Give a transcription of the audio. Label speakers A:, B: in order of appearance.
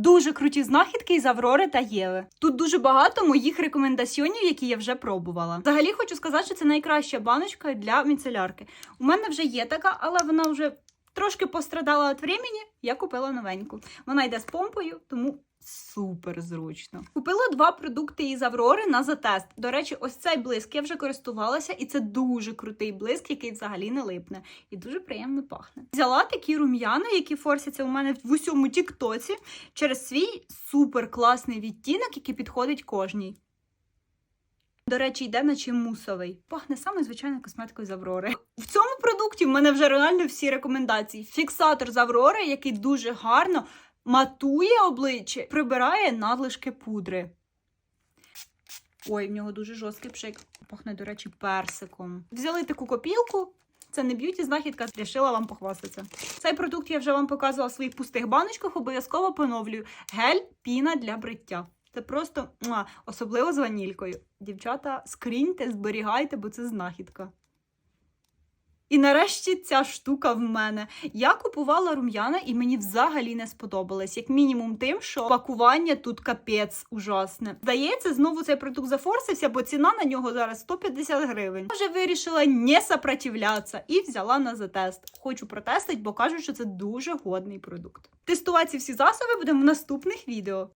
A: Дуже круті знахідки із Аврори та Єви. Тут дуже багато моїх рекомендаціонів, які я вже пробувала. Взагалі хочу сказати, що це найкраща баночка для міцелярки. У мене вже є така, але вона вже трошки пострадала від времени. Я купила новеньку. Вона йде з помпою, тому супер зручно. Купила два продукти із Аврори на затест. До речі, ось цей блиск я вже користувалася, і це дуже крутий блиск, який взагалі не липне і дуже приємно пахне. Взяла такі рум'яна, які форсяться у мене в усьому тіктоці через свій супер класний відтінок, який підходить кожній. До речі, йде наче мусовий. Пахне саме звичайною косметикою з Аврори. В цьому продукті в мене вже реально всі рекомендації. Фіксатор з Аврори, який дуже гарно матує обличчя, прибирає надлишки пудри. Ой, в нього дуже жорсткий пшик. Пахне, до речі, персиком. Взяли таку копілку. Це не б'юті знахідка, рішила вам похвастатися. Цей продукт я вже вам показувала в своїх пустих баночках, обов'язково поновлюю. Гель піна для бриття. Це просто муа, особливо з ванількою. Дівчата, скріньте, зберігайте, бо це знахідка. І нарешті ця штука в мене. Я купувала рум'яна і мені взагалі не сподобалось. Як мінімум, тим, що пакування тут капець ужасне. Здається, знову цей продукт зафорсився, бо ціна на нього зараз 150 гривень. Я вже вирішила не сопротивлятися і взяла на затест. Хочу протестити, бо кажуть, що це дуже годний продукт. Тестувати всі засоби будемо в наступних відео.